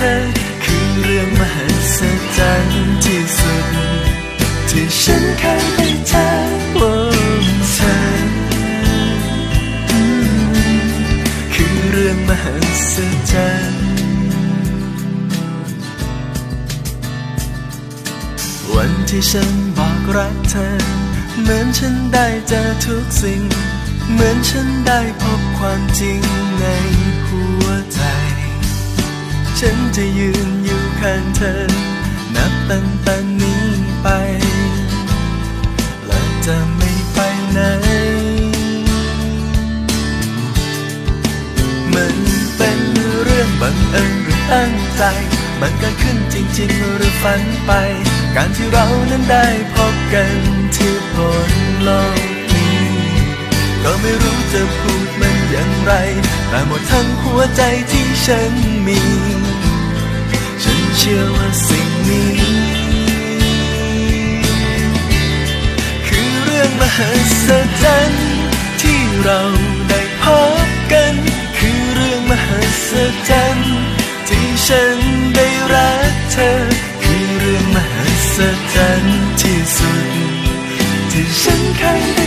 เธอ คือเรื่องมหัศจรรย์ที่สุด ที่ฉันเคยได้เจอโอ้เธอ คือเรื่องมหัศจรรย์วันที่ฉันบอกรักเธอ เหมือนฉันได้เจอทุกสิ่ง เหมือนฉันได้พบความจริงใน ฉันจะยืนอยู่ข้างเธอ นับตั้งแต่นี้ไป และจะไม่ไปไหน มันเป็นเรื่องบังเอิญหรือตั้งใจ มันเกิดขึ้นจริง ๆ หรือฝันไป การที่เรานั้นได้พบกันที่บนโลกนี้ ก็ไม่รู้จะพูดมันอย่างไร แต่หมดทั้งหัวใจที่ฉันมี เชื่อว่าสิ่งนี้ คือเรื่องมหัศจรรย์ที่เราได้พบกัน คือเรื่องมหัศจรรย์ที่ฉันได้รักเธอ คือเรื่องมหัศจรรย์ที่สุด ที่ฉันเคย